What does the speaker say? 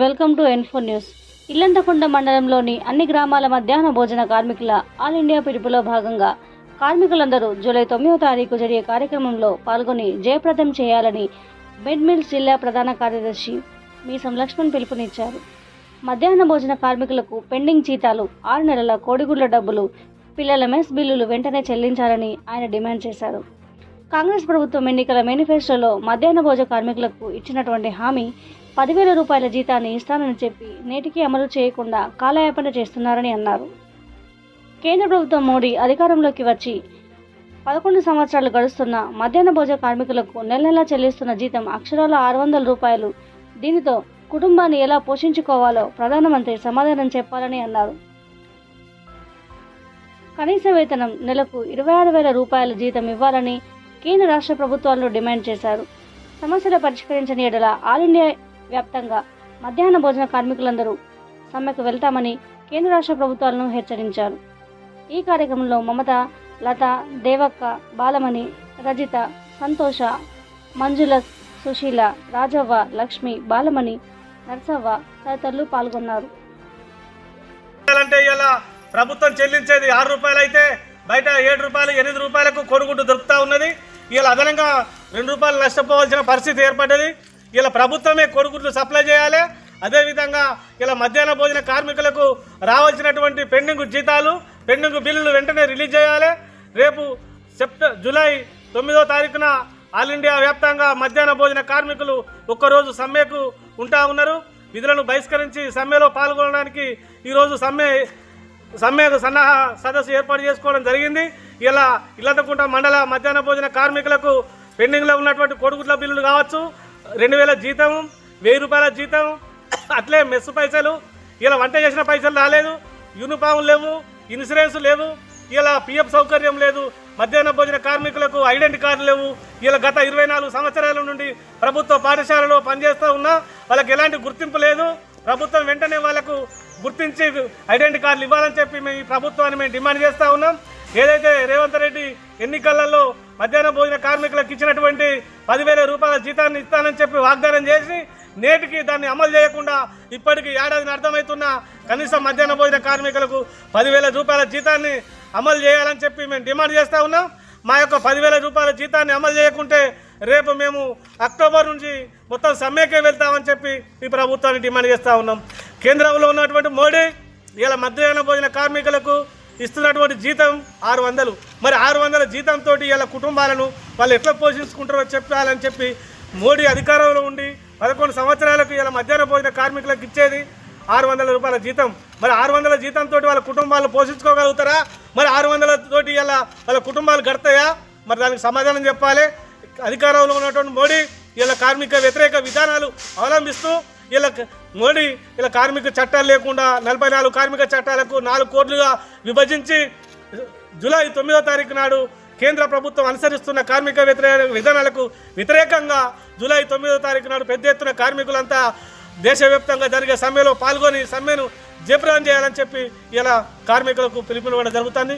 Welcome to info news Illanthakunta మండలంలోని అన్ని గ్రామాల మధ్యాహ్న భోజన కార్మికుల ఆల్ ఇండియా పిలుపులో భాగంగా కార్మికులందరూ జూలై తొమ్మిదో తారీఖు జరిగే కార్యక్రమంలో పాల్గొని జయప్రదం చేయాలని బెడ్ మిల్స్ జిల్లా ప్రధాన కార్యదర్శి మీసం లక్ష్మణ్ పిలుపునిచ్చారు. మధ్యాహ్న భోజన కార్మికులకు పెండింగ్ జీతాలు ఆరు నెలల కోడిగుడ్ల డబ్బులు పిల్లల మెస్ బిల్లులు వెంటనే చెల్లించాలని ఆయన డిమాండ్ చేశారు. కాంగ్రెస్ ప్రభుత్వం ఎన్నికల మేనిఫెస్టోలో మధ్యాహ్న భోజన కార్మికులకు ఇచ్చినటువంటి హామీ పదివేల రూపాయల జీతాన్ని ఇస్తానని చెప్పి నేటికి అమలు చేయకుండా కాలయాపన చేస్తున్నారని అన్నారు. కేంద్ర ప్రభుత్వం మోడీ అధికారంలోకి వచ్చి పదకొండు సంవత్సరాలు గడుస్తున్న మధ్యాహ్న భోజన కార్మికులకు నెల నెలా చెల్లిస్తున్న జీతం అక్షరాల ఆరు వందల రూపాయలు. దీనితో కుటుంబాన్ని ఎలా పోషించుకోవాలో ప్రధానమంత్రి సమాధానం చెప్పాలని అన్నారు. కనీస వేతనం నెలకు ఇరవై ఆరు వేల రూపాయల జీతం ఇవ్వాలని కేంద్ర రాష్ట్ర ప్రభుత్వాలను డిమాండ్ చేశారు. సమస్యలు పరిష్కరించని ఎడల ఆల్ ఇండియా వ్యాప్తంగా మధ్యాహ్న భోజన కార్మికులందరూ సమ్మెకు వెళ్తామని కేంద్ర రాష్ట్ర ప్రభుత్వాలను హెచ్చరించారు. ఈ కార్యక్రమంలో మమత లత దేవక్క బాలమణి రజిత సంతోష మంజుల సుశీల రాజవ్వ లక్ష్మి బాలమణి నర్సవ్వ తదితరులు పాల్గొన్నారు. అంటే ఇలా ప్రభుత్వం చెల్లించేది ఆరు రూపాయలు అయితే బయట ఏడు రూపాయలు ఎనిమిది రూపాయలకు కొనుగుడ్డు దొరుకుతూ ఉన్నది. ఇలా అదనంగా రెండు రూపాయలు నష్టపోవాల్సిన పరిస్థితి ఏర్పడ్డది. ఇలా ప్రభుత్వమే కొడుగుడ్లు సప్లై చేయాలి. అదేవిధంగా ఇలా మధ్యాహ్న భోజన కార్మికులకు రావాల్సినటువంటి పెండింగ్ జీతాలు పెండింగ్ బిల్లులు వెంటనే రిలీజ్ చేయాలి. రేపు సెప్ట జూలై తొమ్మిదో తారీఖున ఆల్ ఇండియా వ్యాప్తంగా మధ్యాహ్న భోజన కార్మికులు ఒక్కరోజు సమ్మెకు ఉంటా ఉన్నారు. విధులను బహిష్కరించి సమ్మెలో పాల్గొనడానికి ఈరోజు సమ్మె సమ్మెకు సన్నాహ సదస్సు ఏర్పాటు చేసుకోవడం జరిగింది. ఇలా ఇల్లంతకుంట మండల మధ్యాహ్న భోజన కార్మికులకు పెండింగ్లో ఉన్నటువంటి కొడుగుడ్ల బిల్లులు కావచ్చు. రెండు వేల జీతం వెయ్యి రూపాయల జీతం అట్లే మెస్సు పైసలు ఇలా వంట చేసిన పైసలు రాలేదు యూనిఫామ్ లేవు ఇన్సూరెన్స్ లేవు ఇలా పిఎఫ్ సౌకర్యం లేదు మధ్యాహ్న భోజన కార్మికులకు ఐడెంటి కార్డు లేవు ఇలా గత ఇరవై నాలుగు సంవత్సరాల నుండి ప్రభుత్వ పాఠశాలలో పనిచేస్తూ ఉన్నా వాళ్ళకి ఎలాంటి గుర్తింపు లేదు. ప్రభుత్వం వెంటనే వాళ్ళకు గుర్తించి ఐడెంటి కార్డులు ఇవ్వాలని చెప్పి మేము ఈ ప్రభుత్వాన్ని మేము డిమాండ్ చేస్తూ ఉన్నాం. ఏదైతే రేవంత్ రెడ్డి ఎన్నికలలో మధ్యాహ్న భోజన కార్మికులకు ఇచ్చినటువంటి పదివేల రూపాయల జీతాన్ని ఇస్తానని చెప్పి వాగ్దానం చేసి నేటికి దాన్ని అమలు చేయకుండా ఇప్పటికి ఏడాదిని అర్థమవుతున్న కనీసం మధ్యాహ్న భోజన కార్మికులకు పదివేల రూపాయల జీతాన్ని అమలు చేయాలని చెప్పి మేము డిమాండ్ చేస్తూ ఉన్నాం. మా యొక్క పదివేల రూపాయల జీతాన్ని అమలు చేయకుంటే రేపు మేము అక్టోబర్ నుంచి మొత్తం సమ్మెకే వెళ్తామని చెప్పి ఈ ప్రభుత్వాన్ని డిమాండ్ చేస్తూ ఉన్నాం. కేంద్రంలో ఉన్నటువంటి మోడీ ఇలా మధ్యాహ్న భోజన కార్మికులకు ఇస్తున్నటువంటి జీతం ఆరు వందలు. మరి ఆరు వందల జీతంతో ఇలా కుటుంబాలను వాళ్ళు ఎట్లా పోషించుకుంటారో చెప్పాలని చెప్పి మోడీ అధికారంలో ఉండి పదకొండు సంవత్సరాలకు ఇలా మధ్యాహ్న భోజన కార్మికులకు ఇచ్చేది ఆరు వందల రూపాయల జీతం. మరి ఆరు వందల జీతంతో వాళ్ళ కుటుంబాలను పోషించుకోగలుగుతారా? మరి ఆరు వందల తోటి ఇలా వాళ్ళ కుటుంబాలు గడతాయా? మరి దానికి సమాధానం చెప్పాలి. అధికారంలో ఉన్నటువంటి మోడీ ఇలా కార్మిక వ్యతిరేక విధానాలు అవలంబిస్తూ ఇలా మోడీ ఇలా కార్మిక చట్టాలు లేకుండా నలభై నాలుగు కార్మిక చట్టాలకు నాలుగు కోట్లుగా విభజించి జూలై తొమ్మిదో తారీఖు నాడు కేంద్ర ప్రభుత్వం అనుసరిస్తున్న కార్మిక వ్యతిరేక విధానాలకు వ్యతిరేకంగా జూలై తొమ్మిదో తారీఖు నాడు పెద్ద ఎత్తున కార్మికులంతా దేశవ్యాప్తంగా జరిగే సమ్మెలో పాల్గొని సమ్మెను జయప్రదం చేయాలని చెప్పి ఇలా కార్మికులకు పిలుపునివ్వడం జరుగుతుంది.